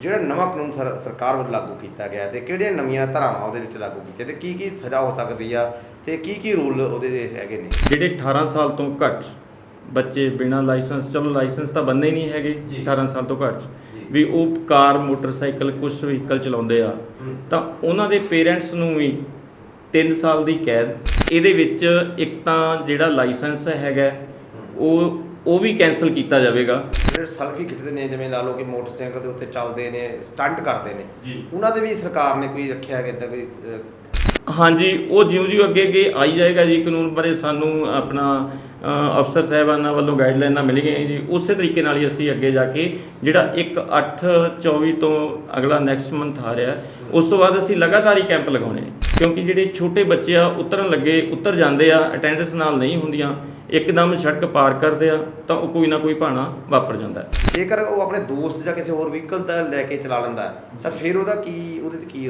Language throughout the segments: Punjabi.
ਜਿਹੜਾ ਨਵਾਂ ਕਾਨੂੰਨ ਸਰ- ਸਰਕਾਰ ਵੱਲੋਂ ਲਾਗੂ ਕੀਤਾ ਗਿਆ ਤੇ ਕਿਹੜੀਆਂ ਨਵੀਆਂ ਧਾਰਾਵਾਂ ਉਹਦੇ ਵਿੱਚ ਲਾਗੂ ਕੀਤੀਆਂ ਤੇ ਕੀ ਕੀ ਸਜ਼ਾ ਹੋ ਸਕਦੀ ਆ ਤੇ ਕੀ ਕੀ ਰੂਲ ਉਹਦੇ ਦੇ ਹੈਗੇ ਨੇ? ਜਿਹੜੇ 18 ਸਾਲ ਤੋਂ ਘੱਟ ਬੱਚੇ ਬਿਨਾਂ ਲਾਇਸੈਂਸ ਚਲੋ ਲਾਇਸੈਂਸ ਤਾਂ ਬੰਦੇ ਨਹੀਂ ਹੈਗੇ ਜੀ। 18 ਸਾਲ ਤੋਂ ਘੱਟ ਜੀ। ਵੀ ਉਹ ਕਾਰ ਮੋਟਰਸਾਈਕਲ ਕੁਝ ਵਹੀਕਲ ਚਲਾਉਂਦੇ ਆ। ਤਾਂ ਉਹਨਾਂ ਦੇ ਪੇਰੈਂਟਸ ਨੂੰ ਵੀ 3 ਸਾਲ ਦੀ ਕੈਦ ਇਹਦੇ ਵਿੱਚ ਇੱਕ ਤਾਂ ਜਿਹੜਾ ਲਾਇਸੈਂਸ ਹੈਗਾ ਉਹ ਉਹ ਵੀ ਕੈਨਸਲ ਕੀਤਾ ਜਾਵੇਗਾ। ਜਿਹੜੇ ਸੈਲਫੀ ਖਿੱਚਦੇ ਨੇ ਜਿਵੇਂ ਲਾ ਲਓ ਕਿ ਮੋਟਰਸਾਈਕਲ ਦੇ ਉੱਤੇ ਚੱਲਦੇ ਨੇ ਸਟੰਟ ਕਰਦੇ ਨੇ ਉਹਨਾਂ ਦੇ ਵੀ ਸਰਕਾਰ ਨੇ ਕੋਈ ਰੱਖਿਆ ਹੈਗਾ ਤਾਂ ਕੋਈ ਅਹ, ਹਾਂਜੀ, ਉਹ ਜਿਉਂ-ਜਿਉਂ ਅੱਗੇ ਅੱਗੇ ਆਈ ਜਾਏਗਾ ਜੀ ਕਾਨੂੰਨ ਬਾਰੇ ਸਾਨੂੰ ਆਪਣਾ ਅਫਸਰ ਸਾਹਿਬਾਨਾਂ ਵੱਲੋਂ ਗਾਈਡਲਾਈਨਾਂ ਮਿਲ ਗਈਆਂ ਜੀ। ਉਸੇ ਤਰੀਕੇ ਨਾਲ ਹੀ ਅਸੀਂ ਅੱਗੇ ਜਾ ਕੇ ਜਿਹੜਾ 1 8 24 ਤੋਂ ਅਗਲਾ ਨੈਕਸਟ ਮੰਥ ਆ ਰਿਹਾ, ਉਸ ਤੋਂ ਬਾਅਦ ਅਸੀਂ ਲਗਾਤਾਰ ਹੀ ਕੈਂਪ ਲਗਾਉਣੇ ਕਿਉਂਕਿ ਜਿਹੜੇ ਛੋਟੇ ਬੱਚੇ ਆ, ਉਤਰਨ ਲੱਗੇ, ਉਤਰ ਜਾਂਦੇ ਆ ਅਟੈਂਡੈਂਸ ਨਾਲ ਨਹੀਂ ਹੁੰਦੀਆਂ, ਇੱਕਦਮ ਸੜਕ ਪਾਰ ਕਰਦੇ ਆ, ਤਾਂ ਉਹ ਕੋਈ ਨਾ ਕੋਈ ਭਾਣਾ ਵਾਪਰ ਜਾਂਦਾ ਹੈ। ਜੇਕਰ ਉਹ ਆਪਣੇ ਦੋਸਤ ਜਾਂ ਕਿਸੇ ਹੋਰ ਵਹੀਕਲ ਦਾ ਲੈ ਕੇ ਚਲਾ ਲੈਂਦਾ, ਤਾਂ ਫਿਰ ਉਹਦਾ ਕੀ, ਉਹਦੇ ਤੇ ਕੀ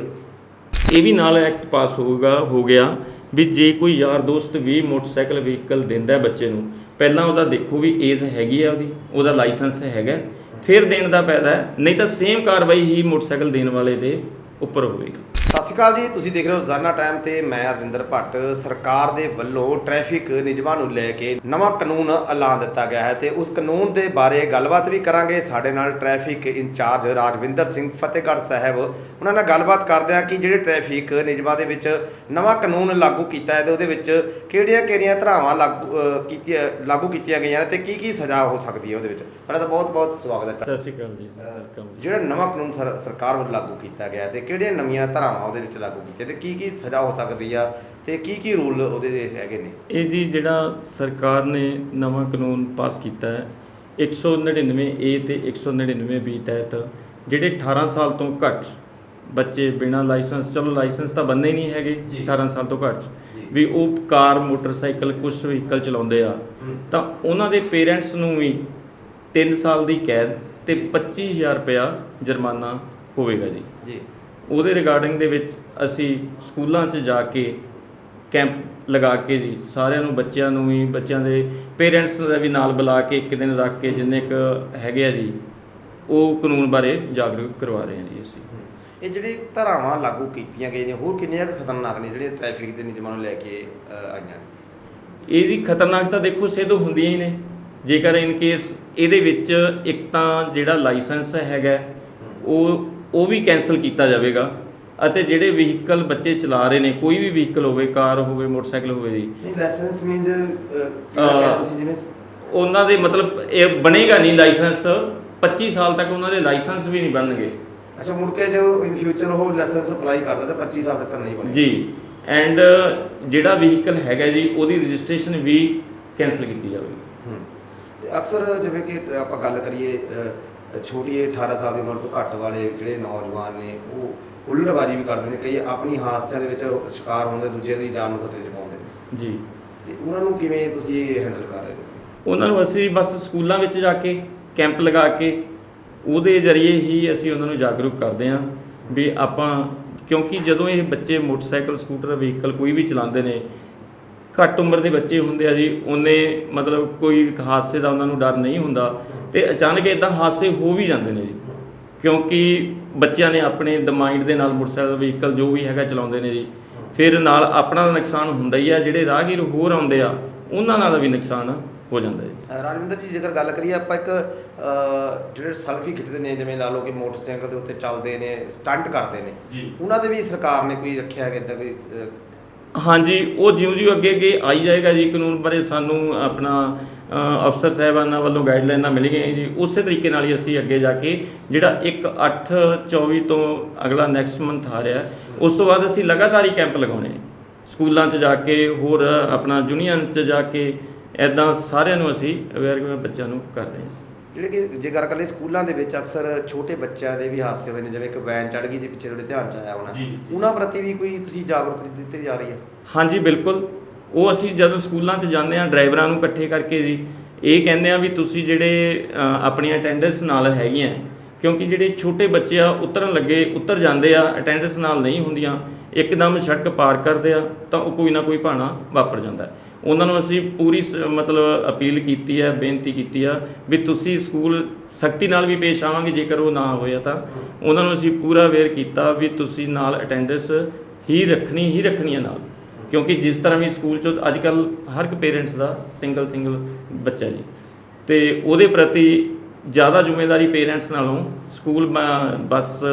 ਇਹ ਵੀ ਨਾਲ ਐਕਟ ਪਾਸ ਹੋਊਗਾ, ਹੋ ਗਿਆ ਵੀ ਜੇ ਕੋਈ ਯਾਰ ਦੋਸਤ ਵੀ ਮੋਟਰਸਾਈਕਲ ਵਹੀਕਲ ਦਿੰਦਾ ਹੈ ਬੱਚੇ ਨੂੰ, ਪਹਿਲਾਂ ਉਹਦਾ ਦੇਖੋ ਵੀ ਏਜ ਹੈਗੀ ਆ ਉਹਦੀ, ਉਹਦਾ ਲਾਇਸੈਂਸ ਹੈਗਾ ਫਿਰ ਦੇਣ ਦਾ ਫਾਇਦਾ ਨਹੀਂ ਤਾਂ ਸੇਮ ਕਾਰਵਾਈ ਹੀ ਮੋਟਰਸਾਈਕਲ ਦੇਣ ਵਾਲੇ ਦੇ ਉੱਪਰ ਹੋਵੇਗੀ। ਸਤਿ ਸ਼੍ਰੀ ਅਕਾਲ ਜੀ ਤੁਸੀਂ ਦੇਖ ਰਹੇ ਹੋ ਰੋਜ਼ਾਨਾ ਟਾਈਮ ਤੇ ਮੈਂ ਅਰਜਿੰਦਰ ਭੱਟ। ਸਰਕਾਰ ਦੇ ਵੱਲੋਂ ਟ੍ਰੈਫਿਕ ਨਿਯਮਾਂ ਨੂੰ ਲੈ ਕੇ ਨਵਾਂ ਕਾਨੂੰਨ ਐਲਾਨ ਦਿੱਤਾ ਗਿਆ ਹੈ ਤੇ ਉਸ ਕਾਨੂੰਨ ਦੇ ਬਾਰੇ ਗੱਲਬਾਤ ਵੀ ਕਰਾਂਗੇ। ਸਾਡੇ ਨਾਲ ਟ੍ਰੈਫਿਕ ਇੰਚਾਰਜ ਰਾਜਵਿੰਦਰ ਸਿੰਘ ਫਤਿਹਗੜ੍ਹ ਸਾਹਿਬ ਉਹਨਾਂ ਨਾਲ ਗੱਲਬਾਤ ਕਰਦੇ ਹਾਂ ਕਿ ਜਿਹੜੇ ਟ੍ਰੈਫਿਕ ਨਿਯਮਾਂ ਦੇ ਵਿੱਚ ਨਵਾਂ ਕਾਨੂੰਨ ਲਾਗੂ ਕੀਤਾ ਹੈ ਤੇ ਉਹਦੇ ਵਿੱਚ ਕਿਹੜੀਆਂ-ਕਿਹੜੀਆਂ ਧਾਰਾਵਾਂ ਲਾਗੂ ਕੀਤੀਆਂ ਲਾਗੂ ਕੀਤੀਆਂ ਗਈਆਂ ਨੇ ਤੇ ਕੀ ਕੀ ਸਜ਼ਾ ਹੋ ਸਕਦੀ ਹੈ ਉਹਦੇ ਵਿੱਚ? ਪਹਿਲਾਂ ਤਾਂ ਬਹੁਤ-ਬਹੁਤ ਸਵਾਗਤ ਹੈ। ਸਤਿ ਸ਼੍ਰੀ ਅਕਾਲ ਜੀ ਵੈਲਕਮ ਜਿਹੜਾ ਨਵਾਂ ਕਾਨੂੰਨ ਸਰ- ਸਰਕਾਰ ਵੱਲੋਂ ਲਾਗੂ ਕੀਤਾ ਗਿਆ ਤੇ ਕਿਹੜੀਆਂ ਨਵੀਆਂ ਧਾਰਾਵਾਂ ਉਹਦੇ ਵਿੱਚ ਲਾਗੂ ਕੀਤੀਆਂ ਤੇ ਕੀ ਕੀ ਸਜ਼ਾ ਹੋ ਸਕਦੀ ਆ ਤੇ ਕੀ ਕੀ ਰੂਲ ਉਹਦੇ ਦੇ ਹੈਗੇ ਨੇ? ਇਹ ਜੀ ਜਿਹੜਾ ਸਰਕਾਰ ਨੇ ਨਵਾਂ ਕਾਨੂੰਨ ਪਾਸ ਕੀਤਾ ਹੈ 199 ਏ ਤੇ 199 ਬੀ ਤਹਿਤ ਜਿਹੜੇ 18 ਸਾਲ ਤੋਂ ਘੱਟ ਬੱਚੇ ਬਿਨਾਂ ਲਾਇਸੈਂਸ ਚਲੋ ਲਾਇਸੈਂਸ ਤਾਂ ਬੰਦੇ ਨਹੀਂ ਹੈਗੇ ਜੀ। 18 ਸਾਲ ਤੋਂ ਘੱਟ। ਵੀ ਉਹ ਕਾਰ ਮੋਟਰਸਾਈਕਲ ਕੁਝ ਵਹੀਕਲ ਚਲਾਉਂਦੇ ਆ। ਤਾਂ ਉਹਨਾਂ ਦੇ ਪੇਰੈਂਟਸ ਨੂੰ ਵੀ 3 ਸਾਲ ਦੀ ਕੈਦ ਤੇ 25000 ਰੁਪਇਆ ਜੁਰਮਾਨਾ ਹੋਵੇਗਾ ਜੀ। ਜੀ। ਉਹਦੇ ਰਿਗਾਰਡਿੰਗ ਦੇ ਵਿੱਚ ਅਸੀਂ ਸਕੂਲਾਂ 'ਚ ਜਾ ਕੇ ਕੈਂਪ ਲਗਾ ਕੇ ਜੀ ਸਾਰਿਆਂ ਨੂੰ ਬੱਚਿਆਂ ਨੂੰ ਵੀ ਬੱਚਿਆਂ ਦੇ ਪੇਰੈਂਟਸ ਦਾ ਵੀ ਨਾਲ ਬੁਲਾ ਕੇ ਇੱਕ ਦਿਨ ਰੱਖ ਕੇ ਜਿੰਨੇ ਕੁ ਹੈਗੇ ਆ ਜੀ ਉਹ ਕਾਨੂੰਨ ਬਾਰੇ ਜਾਗਰੂਕ ਕਰਵਾ ਰਹੇ ਹਾਂ ਜੀ ਅਸੀਂ। ਇਹ ਜਿਹੜੀ ਧਾਰਾਵਾਂ ਲਾਗੂ ਕੀਤੀਆਂ ਗਈਆਂ ਨੇ ਹੋਰ ਕਿੰਨੀਆਂ ਕੁ ਖਤਰਨਾਕ ਨੇ ਜਿਹੜੇ ਟ੍ਰੈਫਿਕ ਦੇ ਨਿਯਮਾਂ ਨੂੰ ਲੈ ਕੇ ਆਈਆਂ ਨੇ? ਇਹ ਜੀ ਖਤਰਨਾਕ ਤਾਂ ਦੇਖੋ ਸਿੱਧ ਹੁੰਦੀਆਂ ਹੀ ਨੇ। ਜੇਕਰ ਇਨ ਕੇਸ ਇਹਦੇ ਵਿੱਚ ਇੱਕ ਤਾਂ ਜਿਹੜਾ ਲਾਇਸੈਂਸ ਹੈਗਾ ਉਹ ਉਹ ਵੀ ਕੈਨਸਲ ਕੀਤਾ ਜਾਵੇਗਾ ਅਤੇ ਜਿਹੜੇ ਵਹੀਕਲ ਬੱਚੇ ਚਲਾ ਰਹੇ ਨੇ ਕੋਈ ਵੀ ਵਹੀਕਲ ਹੋਵੇ ਕਾਰ ਹੋਵੇ ਮੋਟਰਸਾਈਕਲ ਹੋਵੇ ਜੀ। ਨਹੀਂ ਲਾਇਸੈਂਸ ਮੀਨਸ ਅਹ, ਤੁਸੀਂ ਜਿਵੇਂ ਉਹਨਾਂ ਦੇ ਮਤਲਬ ਇਹ ਬਣੇਗਾ ਨਹੀਂ ਲਾਇਸੈਂਸ 25 ਸਾਲ ਤੱਕ ਉਹਨਾਂ ਦੇ ਲਾਇਸੈਂਸ ਵੀ ਨਹੀਂ ਬਣਨਗੇ। ਅੱਛਾ ਮੁੜ ਕੇ ਜੋ ਇਨ ਫਿਊਚਰ ਉਹ ਲਾਇਸੈਂਸ ਅਪਲਾਈ ਕਰਦਾ ਤਾਂ 25 ਸਾਲ ਤੱਕ ਨਹੀਂ ਬਣੇ ਜੀ ਐਂਡ ਜਿਹੜਾ ਵਹੀਕਲ ਹੈਗਾ ਜੀ ਉਹਦੀ ਰਜਿਸਟ੍ਰੇਸ਼ਨ ਵੀ ਕੈਨਸਲ ਕੀਤੀ ਜਾਵੇਗੀ। ਅਕਸਰ ਜਿਵੇਂ ਕਿ ਆਪਾਂ ਗੱਲ ਕਰੀਏ ਛੋਟੀ 18 ਸਾਲ ਦੀ ਉਮਰ ਤੋਂ ਘੱਟ ਵਾਲੇ ਜਿਹੜੇ ਨੌਜਵਾਨ ਨੇ ਉਹ ਹੁੱਲੜਬਾਜ਼ੀ ਵੀ ਕਰਦੇ ਨੇ ਕਈ ਆਪਣੀ ਹਾਦਸਿਆਂ ਦੇ ਵਿੱਚ ਸ਼ਿਕਾਰ ਹੁੰਦੇ ਦੂਜੇ ਦੀ ਜਾਨ ਨੂੰ ਖਤਰੇ 'ਚ ਪਾਉਂਦੇ ਨੇ। ਜੀ। ਤੇ ਉਹਨਾਂ ਨੂੰ ਕਿਵੇਂ ਤੁਸੀਂ ਹੈਂਡਲ ਕਰ ਰਹੇ ਹੋ? ਉਹਨਾਂ ਨੂੰ ਅਸੀਂ ਬਸ ਸਕੂਲਾਂ ਵਿੱਚ ਜਾ ਕੇ ਕੈਂਪ ਲਗਾ ਕੇ ਉਹਦੇ ਜ਼ਰੀਏ ਹੀ ਅਸੀਂ ਉਹਨਾਂ ਨੂੰ ਜਾਗਰੂਕ ਕਰਦੇ ਹਾਂ ਵੀ ਆਪਾਂ ਕਿਉਂਕਿ ਜਦੋਂ ਇਹ ਬੱਚੇ ਮੋਟਰਸਾਈਕਲ ਸਕੂਟਰ ਵਹੀਕਲ ਕੋਈ ਵੀ ਚਲਾਉਂਦੇ ਨੇ ਘੱਟ ਉਮਰ ਦੇ ਬੱਚੇ ਹੁੰਦੇ ਆ ਜੀ ਉਹਨੇ ਮਤਲਬ ਕੋਈ ਹਾਦਸੇ ਦਾ ਉਹਨਾਂ ਨੂੰ ਡਰ ਨਹੀਂ ਹੁੰਦਾ ਤੇ ਅਚਾਨਕ ਇਦਾਂ ਹਾਦਸੇ ਹੋ ਵੀ ਜਾਂਦੇ ਨੇ ਜੀ। ਕਿਉਂਕਿ ਬੱਚਿਆਂ ਨੇ ਆਪਣੇ ਮਾਈਂਡ ਦੇ ਨਾਲ ਮੋਟਰਸਾਈਕਲ ਵਹੀਕਲ ਜੋ ਵੀ ਹੈਗਾ ਚਲਾਉਂਦੇ ਨੇ ਜੀ। ਫਿਰ ਨਾਲ ਆਪਣਾ ਨੁਕਸਾਨ ਹੁੰਦਾ ਹੀ ਆ ਜਿਹੜੇ ਰਾਹਗੀਰ ਹੋਰ ਆਉਂਦੇ ਆ ਉਹਨਾਂ ਨਾਲ ਵੀ ਨੁਕਸਾਨ ਹੋ ਜਾਂਦਾ ਹੈ ਰਾਜਵਿੰਦਰ ਜੀ ਜੇਕਰ ਗੱਲ ਕਰੀਏ ਆਪਾਂ ਇੱਕ ਜਿਹੜੇ ਸੈਲਫੀ ਖਿੱਚਦੇ ਨੇ ਜਿਵੇਂ ਲਾ ਲਓ ਕਿ ਮੋਟਰਸਾਈਕਲ ਦੇ ਉੱਤੇ ਚੱਲਦੇ ਨੇ ਸਟੰਟ ਕਰਦੇ ਨੇ ਉਹਨਾਂ ਦੇ ਵੀ ਸਰਕਾਰ ਨੇ ਕੋਈ ਰੱਖਿਆ ਹੈਗਾ ਤਾਂ ਕੋਈ ਅਹ, ਹਾਂਜੀ, ਉਹ ਜਿਉਂ-ਜਿਉਂ ਅੱਗੇ ਅੱਗੇ ਆਈ ਜਾਏਗਾ ਜੀ ਕਾਨੂੰਨ ਬਾਰੇ ਸਾਨੂੰ ਆਪਣਾ ਅਫਸਰ ਸਾਹਿਬਾਨਾਂ ਵੱਲੋਂ ਗਾਈਡਲਾਈਨਾਂ ਮਿਲ ਗਈਆਂ ਜੀ, ਉਸੇ ਤਰੀਕੇ ਨਾਲ ਹੀ ਅਸੀਂ ਅੱਗੇ ਜਾ ਕੇ ਜਿਹੜਾ 1 8 24 ਤੋਂ ਅਗਲਾ ਨੈਕਸਟ ਮੰਥ ਆ ਰਿਹਾ, ਉਸ ਤੋਂ ਬਾਅਦ ਅਸੀਂ ਲਗਾਤਾਰ ਹੀ ਕੈਂਪ ਲਗਾਉਣੇ ਸਕੂਲਾਂ 'ਚ ਜਾ ਕੇ, ਹੋਰ ਆਪਣਾ ਯੂਨੀਅਨ 'ਚ ਜਾ ਕੇ ਐਦਾਂ ਸਾਰਿਆਂ ਨੂੰ ਅਸੀਂ ਅਵੇਅਰ ਬੱਚਿਆਂ ਨੂੰ ਕਰ ਰਹੇ ਹਾਂ। ਜਿਹੜੇ ਕਿ ਜੇ ਗੱਲ ਕਰੀਏ ਸਕੂਲਾਂ ਦੇ ਵਿੱਚ ਅਕਸਰ ਛੋਟੇ ਬੱਚਿਆਂ ਦੇ ਵੀ ਹਾਦਸੇ ਹੋਏ ਨੇ ਜਿਵੇਂ ਇੱਕ ਵੈਨ ਚੜ ਗਈ ਸੀ ਪਿੱਛੇ ਤੁਹਾਡੇ ਧਿਆਨ ਚ ਆਇਆ ਹੋਣਾ। ਉਹਨਾਂ ਪ੍ਰਤੀ ਵੀ ਕੋਈ ਤੁਸੀਂ ਜਾਗਰੂਕਤਾ ਦਿੱਤੀ ਜਾ ਰਹੀ ਹੈ ਹਾਂਜੀ ਬਿਲਕੁਲ ਉਹ ਅਸੀਂ ਜਦੋਂ ਸਕੂਲਾਂ 'ਚ ਜਾਂਦੇ ਆ ਡਰਾਈਵਰਾਂ ਨੂੰ ਇਕੱਠੇ ਕਰਕੇ ਜੀ ਇਹ ਕਹਿੰਦੇ ਆ ਵੀ ਤੁਸੀਂ ਜਿਹੜੇ ਆਪਣੀਆਂ ਅਟੈਂਡੈਂਸ ਨਾਲ ਹੈਗੀਆਂ ਕਿਉਂਕਿ ਜਿਹੜੇ ਛੋਟੇ ਬੱਚੇ ਆ ਉਤਰਨ ਲੱਗੇ ਉਤਰ ਜਾਂਦੇ ਆ ਅਟੈਂਡੈਂਸ ਨਾਲ ਨਹੀਂ ਹੁੰਦੀਆਂ ਇੱਕਦਮ ਸੜਕ ਪਾਰ ਕਰਦੇ ਆ ਤਾਂ ਉਹ ਕੋਈ ਨਾ ਕੋਈ ਭਾਣਾ ਵਾਪਰ ਜਾਂਦਾ ਹੈ। ਉਹਨਾਂ ਨੂੰ ਅਸੀਂ ਪੂਰੀ ਸ- ਮਤਲਬ ਅਪੀਲ ਕੀਤੀ ਹੈ, ਬੇਨਤੀ ਕੀਤੀ ਆ ਵੀ ਤੁਸੀਂ ਸਕੂਲ ਸਖਤੀ ਨਾਲ ਵੀ ਪੇਸ਼ ਆਵਾਂਗੇ, ਜੇਕਰ ਉਹ ਨਾ ਹੋਇਆ ਤਾਂ। ਉਹਨਾਂ ਨੂੰ ਅਸੀਂ ਪੂਰਾ ਅਵੇਅਰ ਕੀਤਾ ਵੀ ਤੁਸੀਂ ਨਾਲ ਅਟੈਂਡੈਂਸ ਹੀ ਰੱਖਣੀ ਹੀ ਰੱਖਣੀ ਹੈ ਨਾਲ। ਕਿਉਂਕਿ ਜਿਸ ਤਰ੍ਹਾਂ ਵੀ ਸਕੂਲ ਚੋਂ ਅੱਜ ਕੱਲ ਹਰ ਇੱਕ ਪੇਰੈਂਟਸ ਦਾ ਸਿੰਗਲ ਸਿੰਗਲ ਬੱਚਾ ਜੀ। ਤੇ ਉਹਦੇ ਪ੍ਰਤੀ ਜ਼ਿਆਦਾ ਜ਼ਿੰਮੇਵਾਰੀ ਪੇਰੈਂਟਸ ਨਾਲੋਂ ਸਕੂਲ ਬ- ਬੱਸ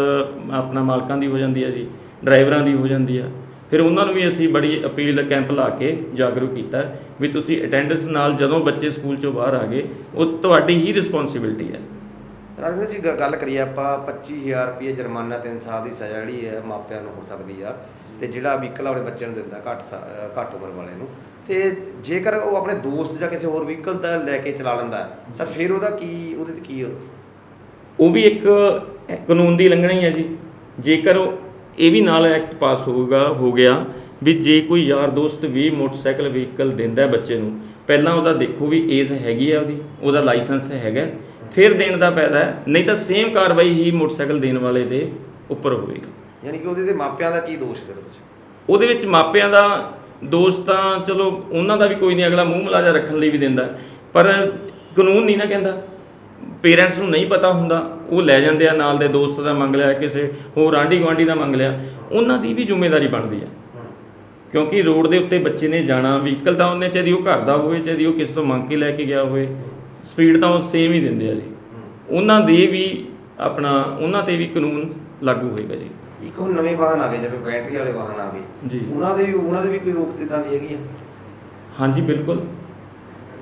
ਆਪਣਾ ਮਾਲਕਾਂ ਦੀ ਹੋ ਜਾਂਦੀ ਹੈ ਜੀ, ਡਰਾਈਵਰਾਂ ਦੀ ਹੋ ਜਾਂਦੀ ਆ ਫਿਰ ਉਹਨਾਂ ਨੂੰ ਵੀ ਅਸੀਂ ਬੜੀ ਅਪੀਲ ਕੈਂਪ ਲਾ ਕੇ ਜਾਗਰੂਕ ਕੀਤਾ ਵੀ ਤੁਸੀਂ ਅਟੈਂਡੈਂਸ ਨਾਲ ਜਦੋਂ ਬੱਚੇ ਸਕੂਲ ਚੋਂ ਬਾਹਰ ਆ ਗਏ ਉਹ ਤੁਹਾਡੀ ਹੀ ਰਿਸਪੌਂਸਿਬਿਲਟੀ ਹੈ। ਰਾਜਵਿੰਦਰ ਜੀ ਗੱਲ ਕਰੀਏ ਆਪਾਂ 25000 ਰੁਪਏ ਜੁਰਮਾਨਾ ਤਿੰਨ ਸਾਲ ਦੀ ਸਜ਼ਾ ਜਿਹੜੀ ਹੈ ਮਾਪਿਆਂ ਨੂੰ ਹੋ ਸਕਦੀ ਆ ਤੇ ਜਿਹੜਾ ਵਹੀਕਲ ਆਪਣੇ ਬੱਚਿਆਂ ਨੂੰ ਦਿੰਦਾ ਘੱਟ ਘੱਟ ਉਮਰ ਵਾਲੇ ਨੂੰ ਤੇ ਜੇਕਰ ਉਹ ਆਪਣੇ ਦੋਸਤ ਜਾਂ ਕਿਸੇ ਹੋਰ ਵਹੀਕਲ ਦਾ ਲੈ ਕੇ ਚਲਾ ਲੈਂਦਾ ਤਾਂ ਫਿਰ ਉਹਦਾ ਕੀ ਉਹਦੇ ਤੇ ਕੀ ਉਹ ਵੀ ਇੱਕ ਕਾਨੂੰਨ ਦੀ ਲੰਘਣਾ ਹੀ ਹੈ ਜੀ। ਜੇਕਰ ਉਹ- ਇਹ ਵੀ ਨਾਲ ਐਕਟ ਪਾਸ ਹੋਊਗਾ ਹੋ ਗਿਆ ਵੀ ਜੇ ਕੋਈ ਯਾਰ ਦੋਸਤ ਵੀ ਮੋਟਰਸਾਈਕਲ ਵਹੀਕਲ ਦਿੰਦਾ ਹੈ ਬੱਚੇ ਨੂੰ ਪਹਿਲਾਂ ਉਹਦਾ ਦੇਖੋ ਵੀ ਏਜ ਹੈਗੀ ਆ ਉਹਦੀ ਉਹਦਾ ਲਾਇਸੈਂਸ ਹੈਗਾ ਫਿਰ ਦੇਣ ਦਾ ਫਾਇਦਾ ਹੈ ਨਹੀਂ ਤਾਂ ਸੇਮ ਕਾਰਵਾਈ ਹੀ ਮੋਟਰਸਾਈਕਲ ਦੇਣ ਵਾਲੇ ਦੇ ਉੱਪਰ ਹੋਵੇਗੀ। ਯਾਨੀ ਕਿ ਉਹਦੇ ਤੇ ਮਾਪਿਆਂ ਦਾ ਕੀ ਦੋਸ਼ ਫਿਰ ਤੁਸੀਂ ਉਹਦੇ ਵਿੱਚ ਮਾਪਿਆਂ ਦਾ ਦੋਸ਼ ਤਾਂ ਚਲੋ ਉਹਨਾਂ ਦਾ ਵੀ ਕੋਈ ਨਹੀਂ ਅਗਲਾ ਮੂੰਹ ਮਲਾਜਾ ਰੱਖਣ ਲਈ ਵੀ ਦਿੰਦਾ ਪਰ ਕਾਨੂੰਨ ਨਹੀਂ ਨਾ ਕਹਿੰਦਾ। ਪੇਰੈਂਟਸ ਨੂੰ ਨਹੀਂ ਪਤਾ ਹੁੰਦਾ ਉਹ ਲੈ ਜਾਂਦੇ ਆ ਨਾਲ ਦੇ ਦੋਸਤ ਦਾ ਮੰਗ ਲਿਆ ਕਿਸੇ ਹੋਰ ਆਂਢੀ ਗੁਆਂਢੀ ਦਾ ਮੰਗ ਲਿਆ ਉਹਨਾਂ ਦੀ ਵੀ ਜ਼ਿੰਮੇਵਾਰੀ ਬਣਦੀ ਹੈ ਕਿਉਂਕਿ ਰੋਡ ਦੇ ਉੱਤੇ ਬੱਚੇ ਨੇ ਜਾਣਾ ਵਹੀਕਲ ਤਾਂ ਉਹਨੇ ਚਾਹੀਦੀ ਉਹ ਘਰ ਦਾ ਹੋਵੇ ਚਾਹੀਦੀ ਉਹ ਕਿਸੇ ਤੋਂ ਮੰਗ ਕੇ ਲੈ ਕੇ ਗਿਆ ਹੋਵੇ ਸਪੀਡ ਤਾਂ ਉਹ ਸੇਮ ਹੀ ਦਿੰਦੇ ਆ ਜੀ। ਉਹਨਾਂ ਦੇ ਵੀ ਆਪਣਾ ਉਹਨਾਂ ਤੇ ਵੀ ਕਾਨੂੰਨ ਲਾਗੂ ਹੋਏਗਾ ਜੀ। ਇੱਕ ਹੁਣ ਨਵੇਂ ਵਾਹਨ ਆ ਗਏ ਜਿਵੇਂ ਬੈਟਰੀ ਵਾਲੇ ਵਾਹਨ ਆ ਗਏ। ਜੀ। ਉਹਨਾਂ ਦੇ ਵੀ ਉਹਨਾਂ ਦੇ ਵੀ ਕੋਈ ਰੋਕ ਤੇ ਤਾਂ ਦੀ ਹੈਗੀ ਆ? ਹਾਂਜੀ ਬਿਲਕੁਲ।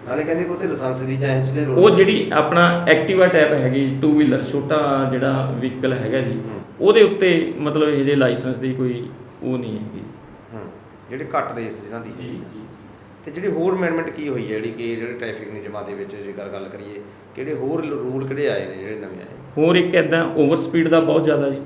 ਨਾਲੇ ਕਹਿੰਦੇ ਕਿ ਉੱਥੇ ਲਾਇਸੈਂਸ ਦੀ ਜਾਂ ਇਹ ਚੀਜ਼ਾਂ ਉਹ ਜਿਹੜੀ ਆਪਣਾ ਐਕਟਿਵਾ ਟਾਈਪ ਹੈਗੀ ਟੂ ਵੀਲਰ ਛੋਟਾ ਜਿਹੜਾ ਵਹੀਕਲ ਹੈਗਾ ਜੀ ਉਹਦੇ ਉੱਤੇ ਮਤਲਬ ਇਹ ਜੇ ਲਾਇਸੈਂਸ ਦੀ ਕੋਈ ਉਹ ਨਹੀਂ ਹੈਗੀ। ਹਾਂ ਜਿਹੜੇ ਘੱਟ ਰੇਸ ਜਿਹਨਾਂ ਦੀ। ਹੈਗੀ ਆ। ਤੇ ਜਿਹੜੀ ਹੋਰ ਅਮੈਂਡਮੈਂਟ ਕੀ ਹੋਈ ਹੈ ਜਿਹੜੀ ਕਿ ਜਿਹੜੇ ਟ੍ਰੈਫਿਕ ਨਿਯਮਾਂ ਦੇ ਵਿੱਚ ਜੇਕਰ ਗੱਲ ਕਰੀਏ ਕਿਹੜੇ ਹੋਰ ਰੂਲ ਕਿਹੜੇ ਆਏ ਨੇ ਜਿਹੜੇ ਨਵੇਂ ਆਏ? ਹੋਰ ਇੱਕ ਐਦਾਂ ਓਵਰ ਸਪੀਡ ਦਾ ਬਹੁਤ ਜ਼ਿਆਦਾ ਜੀ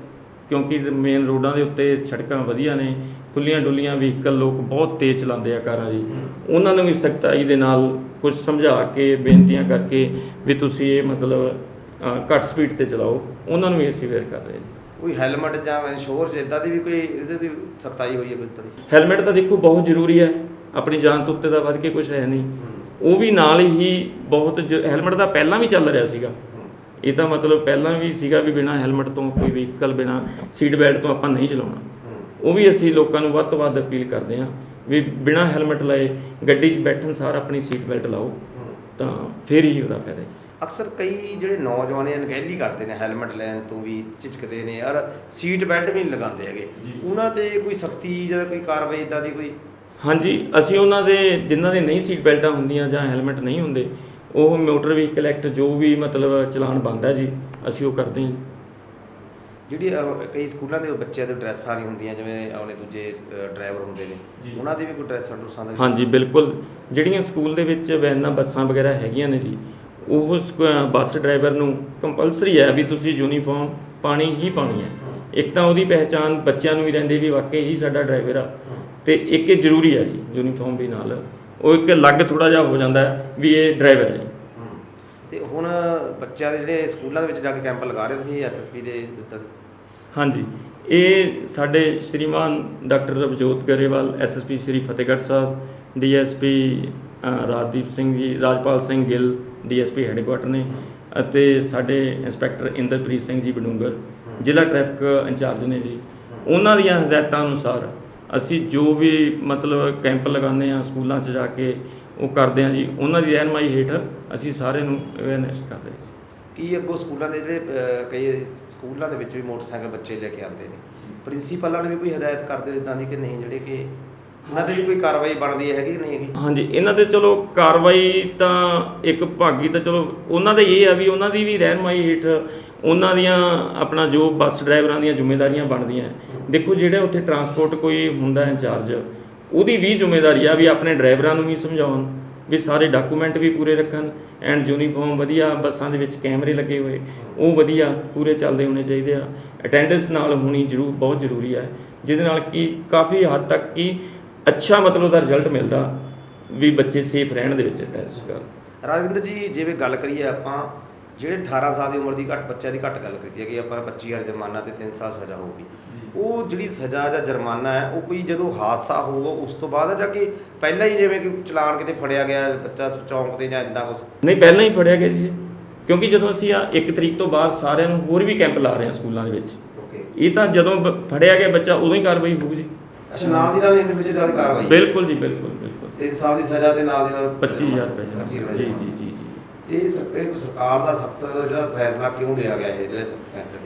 ਕਿਉਂਕਿ ਮੇਨ ਰੋਡਾਂ ਦੇ ਉੱਤੇ ਸੜਕਾਂ ਵਧੀਆ ਨੇ ਖੁੱਲੀਆਂ ਡੁੱਲੀਆਂ ਵਹੀਕਲ ਲੋਕ ਬਹੁਤ ਤੇਜ਼ ਚਲਾਉਂਦੇ ਆ ਕਾਰਾਂ ਜੀ। ਉਹਨਾਂ ਨੂੰ ਵੀ ਸਖਤਾਈ ਦੇ ਨਾਲ ਕੁਝ ਸਮਝਾ ਕੇ ਬੇਨਤੀਆਂ ਕਰਕੇ ਵੀ ਤੁਸੀਂ ਇਹ ਮਤਲਬ ਘੱਟ ਸਪੀਡ ਤੇ ਚਲਾਓ। ਉਹਨਾਂ ਨੂੰ ਵੀ ਅਸੀਂ ਅਵੇਅਰ ਕਰ ਰਹੇ ਜੀ। ਕੋਈ ਹੈਲਮਟ ਜਾਂ ਇੰਸ਼ੋਰੈਂਸ ਇਦਾਂ ਦੀ ਵੀ ਕੋਈ ਇਹਦੇ ਦੀ ਸਖਤਾਈ ਹੋਈ ਹੈ ਤਰ੍ਹਾਂ ਦੀ ਹੈਲਮਟ ਤਾਂ ਦੇਖੋ ਬਹੁਤ ਜ਼ਰੂਰੀ ਹੈ। ਆਪਣੀ ਜਾਨ ਤੋਂ ਉੱਤੇ ਦਾ ਵੱਧ ਕੇ ਕੁਝ ਹੈ ਨਹੀਂ। ਉਹ ਵੀ ਨਾਲ ਹੀ ਬਹੁਤ ਹੈਲਮਟ ਦਾ ਪਹਿਲਾਂ ਵੀ ਚੱਲ ਰਿਹਾ ਸੀਗਾ। ਇਹ ਤਾਂ ਮਤਲਬ ਪਹਿਲਾਂ ਵੀ ਸੀਗਾ ਵੀ ਬਿਨਾ ਹੈਲਮਟ ਤੋਂ ਕੋਈ ਵਹੀਕਲ ਬਿਨਾ ਸੀਟ ਬੈਲਟ ਤੋਂ ਆਪਾਂ ਨਹੀਂ ਚਲਾਉਣਾ। ਉਹ ਵੀ ਅਸੀਂ ਲੋਕਾਂ ਨੂੰ ਵੱਧ ਤੋਂ ਵੱਧ ਅਪੀਲ ਕਰਦੇ ਹਾਂ ਵੀ ਬਿਨਾ ਹੈਲਮਟ ਲਾਏ ਗੱਡੀ 'ਚ ਬੈਠਣ ਸਾਰ ਆਪਣੀ ਸੀਟ ਬੈਲਟ ਲਾਓ ਤਾਂ ਫਿਰ ਹੀ ਉਹਦਾ ਫਾਇਦਾ ਹੈ ਅਕਸਰ ਕਈ ਜਿਹੜੇ ਨੌਜਵਾਨ ਇਹ ਅਣਗਹਿਲੀ ਕਰਦੇ ਨੇ ਹੈਲਮਟ ਲੈਣ ਤੋਂ ਵੀ ਝਿਜਕਦੇ ਨੇ ਔਰ ਸੀਟ ਬੈਲਟ ਵੀ ਨਹੀਂ ਲਗਾਉਂਦੇ ਹੈਗੇ। ਉਹਨਾਂ ਤੇ ਕੋਈ ਸਖਤੀ ਜਾਂ ਕੋਈ ਕਾਰਵਾਈ ਇਦਾਂ ਦੀ ਕੋਈ? ਹਾਂਜੀ ਅਸੀਂ ਉਹਨਾਂ ਦੇ ਜਿਨ੍ਹਾਂ ਦੇ ਨਹੀਂ ਸੀਟ ਬੈਲਟਾਂ ਹੁੰਦੀਆਂ ਜਾਂ ਹੈਲਮਟ ਨਹੀਂ ਹੁੰਦੇ ਉਹ ਮੋਟਰ ਵਹੀਕਲ ਐਕਟ ਜੋ ਵੀ ਮਤਲਬ ਚਲਾਨ ਬਣਦਾ ਜੀ ਅਸੀਂ ਉਹ ਕਰਦੇ ਹਾਂ। ਜਿਹੜੀ ਅਹ, ਕਈ ਸਕੂਲਾਂ ਦੇ ਬੱਚਿਆਂ ਦੇ ਡਰੈਸਾਂ ਨਹੀਂ ਹੁੰਦੀਆਂ ਜਿਵੇਂ ਆਪਣੇ ਦੂਜੇ ਡਰਾਈਵਰ ਹੁੰਦੇ ਨੇ ਜੀ। ਉਹਨਾਂ ਦੀ ਵੀ ਕੋਈ ਡਰੈਸਾਂ ਡਰੂਸਾਂ ਦਾ ਵੀ- ਹਾਂਜੀ ਬਿਲਕੁਲ। ਜਿਹੜੀਆਂ ਸਕੂਲ ਦੇ ਵਿੱਚ ਵੈਨਾਂ ਬੱਸਾਂ ਵਗੈਰਾ ਹੈਗੀਆਂ ਨੇ ਜੀ ਉਹ ਸਕ- ਬੱਸ ਡਰਾਈਵਰ ਨੂੰ ਕੰਪਲਸਰੀ ਹੈ ਵੀ ਤੁਸੀਂ ਯੂਨੀਫਾਰਮ ਪਾਣੀ ਹੀ ਪਾਣੀ ਹੈ। ਇੱਕ ਤਾਂ ਉਹਦੀ ਪਹਿਚਾਣ ਬੱਚਿਆਂ ਨੂੰ ਵੀ ਰਹਿੰਦੀ ਵੀ ਵਾਕਈ ਹੀ ਸਾਡਾ ਡਰਾਈਵਰ ਆ। ਤੇ ਇੱਕ ਇਹ ਜ਼ਰੂਰੀ ਹੈ ਜੀ ਯੂਨੀਫਾਰਮ ਵੀ ਨਾਲ। ਉਹ ਇੱਕ ਅਲੱਗ ਥੋੜਾ ਜਿਹਾ ਹੋ ਜਾਂਦਾ ਹੈ ਵੀ ਇਹ ਡਰਾਈਵਰ ਹੈ। ਤੇ ਹੁਣ ਬੱਚਿਆਂ ਦੇ ਜਿਹੜੇ ਸਕੂਲਾਂ ਦੇ ਵਿੱਚ ਜਾ ਕੇ ਕੈਂਪ ਲਗਾ ਰਹੇ ਹੋ ਤੁਸੀਂ ਐਸਐਸਪੀ ਦੇ ਦਿੱਤਾ ਹਾਂਜੀ। ਇਹ ਸਾਡੇ ਸ਼੍ਰੀਮਾਨ doctor Ravjot Grewal SSP Shri Fatehgarh Sahib DSP Rajdeep Singh ji, Rajpal Singh Gill DSP headquarter ਨੇ ਅਤੇ ਸਾਡੇ ਇੰਸਪੈਕਟਰ ਇੰਦਰਪ੍ਰੀਤ ਸਿੰਘ ਜੀ ਬਡੂੰਗਰ, ਜ਼ਿਲ੍ਹਾ ਟ੍ਰੈਫਿਕ ਇੰਚਾਰਜ ਨੇ ਜੀ। ਉਹਨਾਂ ਦੀਆਂ ਹਦਾਇਤਾਂ ਅਨੁਸਾਰ ਅਸੀਂ ਜੋ ਵੀ ਮਤਲਬ ਕੈਂਪ ਲਗਾਉਂਦੇ ਆ ਸਕੂਲਾਂ 'ਚ ਜਾ ਕੇ ਉਹ ਕਰਦੇ ਆ ਜੀ। ਉਹਨਾਂ ਦੀ ਰਹਿਨਮਾਈ ਹੇਠ ਅਸੀਂ ਸਾਰੇ ਨੂੰ ਅਵੇਅਰਨੈਸ ਕਰ ਰਹੇ ਜੀ। ਕੀ ਅੱਗੋਂ ਸਕੂਲਾਂ ਦੇ ਜਿਹੜੇ ਕਈ ਸਕੂਲਾਂ ਦੇ ਵਿੱਚ ਵੀ ਮੋਟਰਸਾਈਕਲ ਬੱਚੇ ਲੈ ਕੇ ਆਉਂਦੇ ਨੇ। ਪ੍ਰਿੰਸੀਪਲਾਂ ਨੇ ਵੀ ਕੋਈ ਹਦਾਇਤ ਕਰਦੇ ਇਦਾਂ ਦੀ ਕਿ ਨਹੀਂ, ਜਿਹੜੇ ਕਿ ਉਹਨਾਂ ਤੇ ਵੀ ਕੋਈ ਕਾਰਵਾਈ ਬਣਦੀ ਹੈਗੀ ਕਿ ਨਹੀਂ ਹੈਗੀ? ਹਾਂਜੀ, ਇਹਨਾਂ ਤੇ ਚਲੋ ਕਾਰਵਾਈ ਤਾਂ ਇੱਕ ਭਾਗੀ ਤਾਂ ਚਲੋ ਉਹਨਾਂ ਦਾ ਇਹ ਆ ਵੀ ਉਹਨਾਂ ਦੀ ਵੀ ਰਹਿਨਮਾਈ ਹੇਠ ਉਹਨਾਂ ਦੀਆਂ ਆਪਣਾ ਜੋ ਬੱਸ ਡਰਾਈਵਰਾਂ ਦੀਆਂ ਜ਼ਿੰਮੇਵਾਰੀਆਂ ਬਣਦੀਆਂ। ਦੇਖੋ ਜਿਹੜੇ ਉੱਥੇ ਟਰਾਂਸਪੋਰਟ ਕੋਈ ਹੁੰਦਾ ਇੰਚਾਰਜ, ਉਹਦੀ ਵੀ ਜ਼ਿੰਮੇਵਾਰੀ ਆ ਵੀ ਆਪਣੇ ਡਰਾਈਵਰਾਂ ਨੂੰ ਵੀ ਸਮਝਾਉਣ। ਵੀ ਸਾਰੇ ਡਾਕੂਮੈਂਟ ਵੀ ਪੂਰੇ ਰੱਖਣ ਐਂਡ ਯੂਨੀਫਾਰਮ ਵਧੀਆ, ਬੱਸਾਂ ਦੇ ਵਿੱਚ ਕੈਮਰੇ ਲੱਗੇ ਹੋਏ, ਉਹ ਵਧੀਆ, ਪੂਰੇ ਚੱਲਦੇ ਹੋਣੇ ਚਾਹੀਦੇ ਆ। ਅਟੈਂਡੈਂਸ ਨਾਲ ਹੋਣੀ ਜ਼ਰੂਰ ਬਹੁਤ ਜ਼ਰੂਰੀ ਹੈ ਜਿਹਦੇ ਨਾਲ ਕਿ ਕਾਫੀ ਹੱਦ ਤੱਕ ਕਿ ਅੱਛਾ ਮਤਲਬ ਦਾ ਰਿਜ਼ਲਟ ਮਿਲਦਾ ਵੀ ਬੱਚੇ ਸੇਫ ਰਹਿਣ ਦੇ ਵਿੱਚ ਟੈਸਟ ਕਰ ਰਾਜਵਿੰਦਰ ਜੀ, ਜਿਵੇਂ ਗੱਲ ਕਰੀਏ ਆਪਾਂ, ਜਿਹੜੇ 18 ਸਾਲ ਦੀ ਉਮਰ ਦੀ ਘੱਟ, ਬੱਚਿਆਂ ਦੀ ਘੱਟ ਗੱਲ ਕੀਤੀ ਹੈ ਕਿ ਆਪਾਂ 25000 ਜੁਰਮਾਨਾ ਤੇ 3 ਸਾਲ ਸਜ਼ਾ ਹੋਊਗੀ। ਉਹ ਜਿਹੜੀ ਸਜ਼ਾ ਜਾਂ ਜੁਰਮਾਨਾ ਹੈ ਉਹ ਕੋਈ ਜਦੋਂ ਹਾਦਸਾ ਹੋਊਗਾ ਉਸ ਤੋਂ ਬਾਅਦ ਜਾਂ ਕਿ ਪਹਿਲਾਂ ਹੀ ਜਿਵੇਂ ਕਿ ਚਲਾਨ ਕਿਤੇ ਫੜਿਆ ਗਿਆ ਬੱਚਾ ਚੌਂਕ ਤੇ ਜਾਂ ਇਦਾਂ ਕੁਝ ਨਹੀਂ ਪਹਿਲਾਂ ਹੀ ਫੜਿਆ ਗਿਆ ਜੀ। ਕਿਉਂਕਿ ਜਦੋਂ ਅਸੀਂ ਆ 1 ਤਰੀਕ ਤੋਂ ਬਾਅਦ ਸਾਰਿਆਂ ਨੂੰ ਹੋਰ ਵੀ ਕੈਂਪ ਲਾ ਰਹੇ ਹਾਂ ਸਕੂਲਾਂ ਦੇ ਵਿੱਚ। ਓਕੇ ਇਹ ਤਾਂ ਜਦੋਂ ਫੜਿਆ ਗਿਆ ਬੱਚਾ ਉਦੋਂ ਹੀ ਕਾਰਵਾਈ ਹੋਊ ਜੀ। ਨਾਲ ਦੀ ਨਾਲ ਇੰਡੀਵਿਜੂਅਲ ਕਾਰਵਾਈ ਬਿਲਕੁਲ ਜੀ ਬਿਲਕੁਲ ਬਿਲਕੁਲ। 3 ਸਾਲ ਦੀ ਸਜ਼ਾ ਦੇ ਨਾਲ ਦੀ ਨਾਲ 25000 ਰੁਪਏ ਜੀ। ਜੀ ਜੀ ਜੀ ਇਹ ਸਰ- ਇਹ ਸਰਕਾਰ ਦਾ ਸਖਤ ਜਿਹੜਾ ਫੈਸਲਾ ਕਿਉਂ ਲਿਆ ਗਿਆ ਇਹ ਜਿਹੜੇ ਸਖਤ ਫੈਸਲੇ?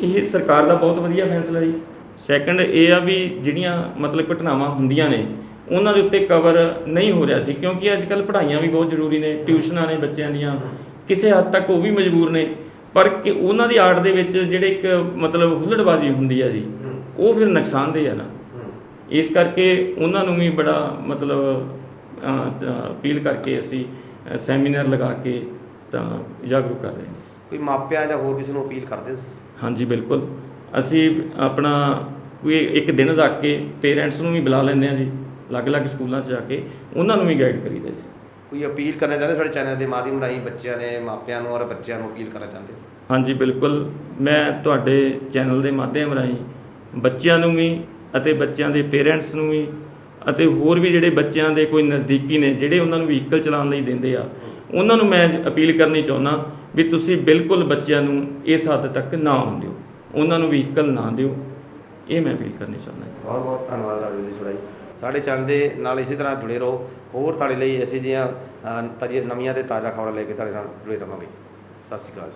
ਇਹ ਸਰਕਾਰ ਦਾ ਬਹੁਤ ਵਧੀਆ ਫੈਸਲਾ ਜੀ। ਸੈਕੰਡ ਇਹ ਆ ਵੀ ਜਿਹੜੀਆਂ ਮਤਲਬ ਘਟਨਾਵਾਂ ਹੁੰਦੀਆਂ ਨੇ, ਉਹਨਾਂ ਦੇ ਉੱਤੇ ਕਵਰ ਨਹੀਂ ਹੋ ਰਿਹਾ ਸੀ, ਕਿਉਂਕਿ ਅੱਜ ਕੱਲ ਪੜ੍ਹਾਈਆਂ ਵੀ ਬਹੁਤ ਜ਼ਰੂਰੀ ਨੇ, ਟਿਊਸ਼ਨਾਂ ਨੇ ਬੱਚਿਆਂ ਦੀਆਂ, ਕਿਸੇ ਹੱਦ ਤੱਕ ਉਹ ਵੀ ਮਜਬੂਰ ਨੇ। ਪਰ ਕਿ ਉਹਨਾਂ ਦੀ ਆਰਟ ਦੇ ਵਿੱਚ ਜਿਹੜੇ ਇੱਕ ਮਤਲਬ ਹੁੱਲੜਬਾਜ਼ੀ ਹੁੰਦੀ ਆ ਜੀ, ਉਹ ਫਿਰ ਨੁਕਸਾਨਦੇਹ ਆ ਨਾ। ਇਸ ਕਰਕੇ ਉਹਨਾਂ ਨੂੰ ਵੀ ਬੜਾ ਮਤਲਬ ਅਪੀਲ ਕਰਕੇ ਅਸੀਂ ਸੈਮੀਨਾਰ ਲਗਾ ਕੇ ਤਾਂ ਜਾਗਰੂਕ ਕਰ ਰਹੇ ਹਾਂ। ਕੋਈ ਮਾਪਿਆਂ ਜਾਂ ਹੋਰ ਕਿਸੇ ਨੂੰ ਅਪੀਲ ਕਰਦੇ ਹੋ ਹਾਂਜੀ ਬਿਲਕੁਲ। ਅਸੀਂ ਆਪਣਾ ਕੋਈ ਇੱਕ ਦਿਨ ਰੱਖ ਕੇ ਪੇਰੈਂਟਸ ਨੂੰ ਵੀ ਬੁਲਾ ਲੈਂਦੇ ਹਾਂ ਜੀ ਅਲੱਗ-ਅਲੱਗ ਸਕੂਲਾਂ 'ਚ ਜਾ ਕੇ ਉਹਨਾਂ ਨੂੰ ਵੀ ਗਾਈਡ ਕਰੀਦਾ ਜੀ। ਕੋਈ ਅਪੀਲ ਕਰਨਾ ਚਾਹੁੰਦੇ ਸਾਡੇ ਚੈਨਲ ਦੇ ਮਾਧਿਅਮ ਰਾਹੀਂ ਬੱਚਿਆਂ ਦੇ ਮਾਪਿਆਂ ਨੂੰ ਔਰ ਬੱਚਿਆਂ ਨੂੰ ਅਪੀਲ ਕਰਨਾ ਚਾਹੁੰਦੇ ਹਾਂਜੀ ਬਿਲਕੁਲ। ਮੈਂ ਤੁਹਾਡੇ ਚੈਨਲ ਦੇ ਮਾਧਿਅਮ ਰਾਹੀਂ ਬੱਚਿਆਂ ਨੂੰ ਵੀ ਅਤੇ ਬੱਚਿਆਂ ਦੇ ਪੇਰੈਂਟਸ ਨੂੰ ਵੀ ਅਤੇ ਹੋਰ ਵੀ ਜਿਹੜੇ ਬੱਚਿਆਂ ਦੇ ਕੋਈ ਨਜ਼ਦੀਕੀ ਨੇ ਜਿਹੜੇ ਉਹਨਾਂ ਨੂੰ ਵਹੀਕਲ ਚਲਾਉਣ ਲਈ ਦਿੰਦੇ ਆ ਉਹਨਾਂ ਨੂੰ ਮੈਂ ਅਪੀਲ ਕਰਨੀ ਚਾਹੁੰਦਾ ਵੀ ਤੁਸੀਂ ਬਿਲਕੁਲ ਬੱਚਿਆਂ ਨੂੰ ਇਸ ਹੱਦ ਤੱਕ ਨਾ ਆਉਣ ਦਿਓ ਉਹਨਾਂ ਨੂੰ ਵਹੀਕਲ ਨਾ ਦਿਓ। ਇਹ ਮੈਂ ਅਪੀਲ ਕਰਨੀ ਚਾਹੁੰਦਾ ਬਹੁਤ ਬਹੁਤ ਧੰਨਵਾਦ ਰਾਜਵੀਰ ਜੀ ਛੁੜਾਈ ਸਾਡੇ ਚੈਨਲ ਦੇ ਨਾਲ ਇਸੇ ਤਰ੍ਹਾਂ ਜੁੜੇ ਰਹੋ। ਹੋਰ ਤੁਹਾਡੇ ਲਈ ਅਸੀਂ ਜਿਹੀਆਂ ਤਾਜ਼ੀਆਂ ਨਵੀਆਂ ਤੇ ਤਾਜ਼ਾ ਖਬਰਾਂ ਲੈ ਕੇ ਤੁਹਾਡੇ ਨਾਲ ਜੁੜੇ ਰਵਾਂਗੇ। ਸਤਿ ਸ਼੍ਰੀ ਅਕਾਲ